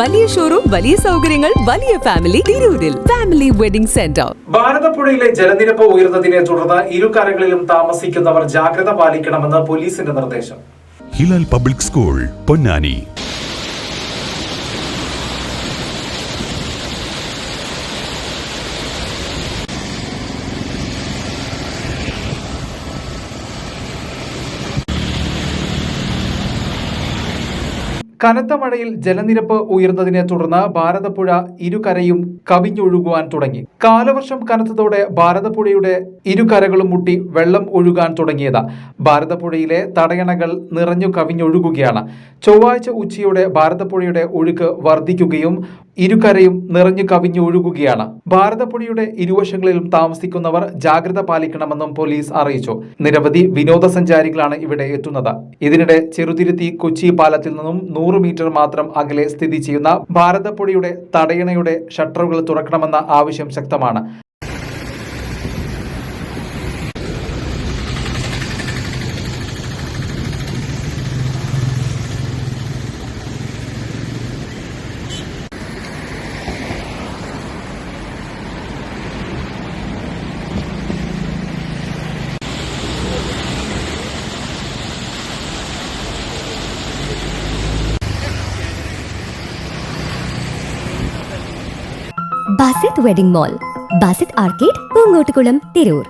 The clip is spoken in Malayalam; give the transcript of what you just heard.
വലിയ ഷോറൂം വലിയ സൗകര്യങ്ങൾ വലിയ ഫാമിലി തിരൂരിൽ. ഫാമിലി വെഡിംഗ് സെന്റർ ഭാരതപ്പുഴയിലെ ജലനിരപ്പ് ഉയർന്നതിനെ തുടർന്ന് ഇരുകരകളിലും താമസിക്കുന്നവർ ജാഗ്രത പാലിക്കണമെന്ന് പോലീസിന്റെ നിർദ്ദേശം. Hilal public school Ponnani. കനത്ത മഴയിൽ ജലനിരപ്പ് ഉയർന്നതിനെ തുടർന്ന് ഭാരതപ്പുഴ ഇരുകരയും കവിഞ്ഞൊഴുകുവാൻ തുടങ്ങി. കാലവർഷം കനത്തതോടെ ഭാരതപ്പുഴയുടെ ഇരുകരകളും മുട്ടി വെള്ളം ഒഴുകാൻ തുടങ്ങിയത്. ഭാരതപ്പുഴയിലെ തടയണകൾ നിറഞ്ഞു കവിഞ്ഞൊഴുകുകയാണ്. ചൊവ്വാഴ്ച ഉച്ചയോടെ ഭാരതപ്പുഴയുടെ ഒഴുക്ക് വർദ്ധിക്കുകയും ഇരുകരയും നിറഞ്ഞു കവിഞ്ഞൊഴുകുകയാണ്. ഭാരതപ്പുഴയുടെ ഇരുവശങ്ങളിലും താമസിക്കുന്നവർ ജാഗ്രത പാലിക്കണമെന്നും പോലീസ് അറിയിച്ചു. നിരവധി വിനോദസഞ്ചാരികളാണ് ഇവിടെ എത്തുന്നത്. ഇതിനിടെ ചെറുതിരുത്തി കൊച്ചി പാലത്തിൽ നിന്നും നൂറ് മീറ്റർ മാത്രം അകലെ സ്ഥിതി ചെയ്യുന്ന ഭാരതപ്പുഴയുടെ തടയണയുടെ ഷട്ടറുകൾ തുറക്കണമെന്ന ആവശ്യം ശക്തമാണ്. Basith wedding mall Basith arcade Poonkottukulam Tirur.